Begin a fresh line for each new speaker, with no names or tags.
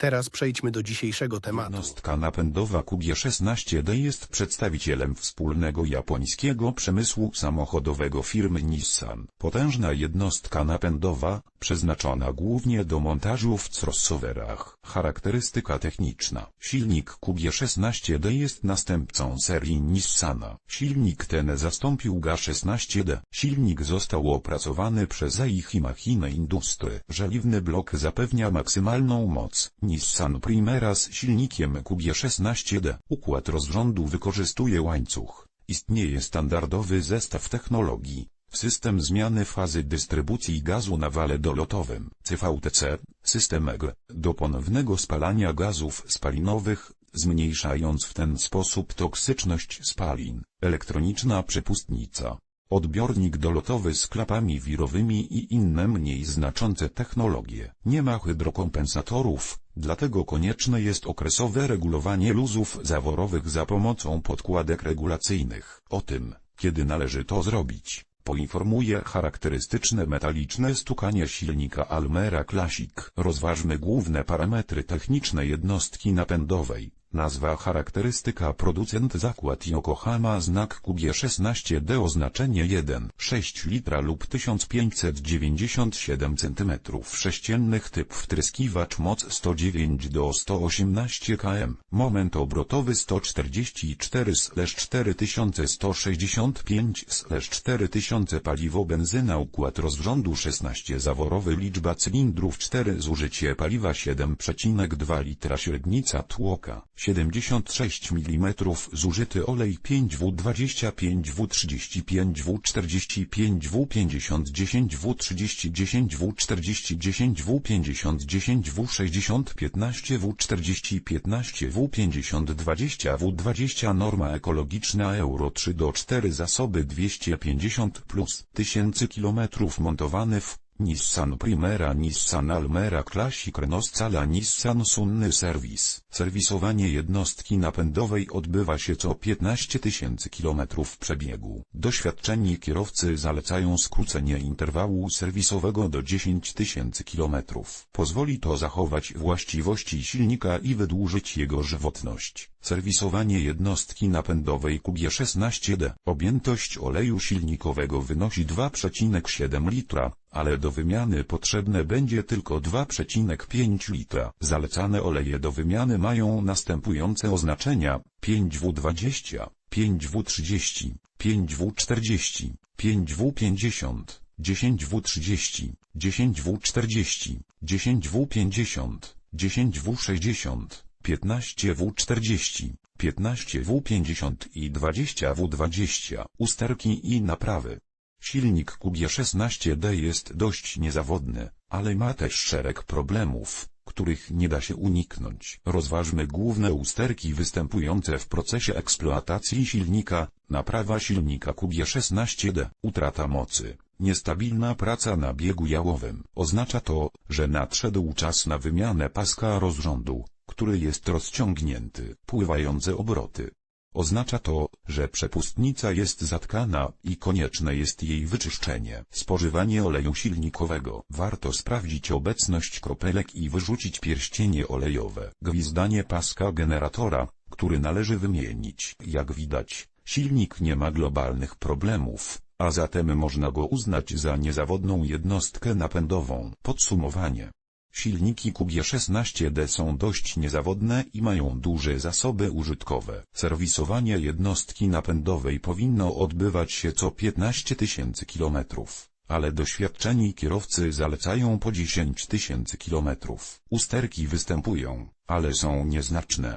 Teraz przejdźmy do dzisiejszego tematu.
Jednostka napędowa QG16D jest przedstawicielem wspólnego japońskiego przemysłu samochodowego firmy Nissan. Potężna jednostka napędowa, przeznaczona głównie do montażu w crossoverach. Charakterystyka techniczna. Silnik QG16D jest następcą serii Nissana. Silnik ten zastąpił GA16D. Silnik został opracowany przez Aichi Machine Industry. Żeliwny blok zapewnia maksymalną moc. Nissan Primera z silnikiem QG16D. Układ rozrządu wykorzystuje łańcuch. Istnieje standardowy zestaw technologii. System zmiany fazy dystrybucji gazu na wale dolotowym, CVTC, system EG, do ponownego spalania gazów spalinowych, zmniejszając w ten sposób toksyczność spalin, elektroniczna przepustnica, odbiornik dolotowy z klapami wirowymi i inne mniej znaczące technologie. Nie ma hydrokompensatorów, dlatego konieczne jest okresowe regulowanie luzów zaworowych za pomocą podkładek regulacyjnych. O tym, kiedy należy to zrobić, poinformuje charakterystyczne metaliczne stukanie silnika Almera Classic. Rozważmy główne parametry techniczne jednostki napędowej. Nazwa charakterystyka producent zakład Yokohama znak QG16D oznaczenie 1,6 litra lub 1597 cm sześciennych typ wtryskiwacz moc 109 do 118 km moment obrotowy 144-4165-4000 paliwo benzyna układ rozrządu 16 zaworowy liczba cylindrów 4 zużycie paliwa 7,2 litra średnica tłoka 76 mm zużyty olej 5W25 W35 W45 W50 10 W30 10 W40 10 W50 10 W60 15 W40 15 W50 20 W20 norma ekologiczna Euro 3 do 4 zasoby 250 plus 1000 km montowany w Nissan Primera Nissan Almera Classic Renault Scala Nissan Sunny Service. Serwisowanie jednostki napędowej odbywa się co 15 tysięcy kilometrów przebiegu. Doświadczeni kierowcy zalecają skrócenie interwału serwisowego do 10 tysięcy kilometrów. Pozwoli to zachować właściwości silnika i wydłużyć jego żywotność. Serwisowanie jednostki napędowej QG16D. Objętość oleju silnikowego wynosi 2,7 litra, ale do wymiany potrzebne będzie tylko 2,5 litra. Zalecane oleje do wymiany mają następujące oznaczenia 5W20, 5W30, 5W40, 5W50, 10W30, 10W40, 10W50, 10W60. 15W40, 15W50 i 20W20 usterki i naprawy. Silnik QG16D jest dość niezawodny, ale ma też szereg problemów, których nie da się uniknąć. Rozważmy główne usterki występujące w procesie eksploatacji silnika, naprawa silnika QG16D, utrata mocy. Niestabilna praca na biegu jałowym. Oznacza to, że nadszedł czas na wymianę paska rozrządu, który jest rozciągnięty. Pływające obroty. Oznacza to, że przepustnica jest zatkana i konieczne jest jej wyczyszczenie. Spożywanie oleju silnikowego. Warto sprawdzić obecność kropelek i wyrzucić pierścienie olejowe. Gwizdanie paska generatora, który należy wymienić. Jak widać, silnik nie ma globalnych problemów, a zatem można go uznać za niezawodną jednostkę napędową. Podsumowanie. Silniki QG16D są dość niezawodne i mają duże zasoby użytkowe. Serwisowanie jednostki napędowej powinno odbywać się co 15 tysięcy kilometrów, ale doświadczeni kierowcy zalecają po 10 tysięcy kilometrów. Usterki występują, ale są nieznaczne.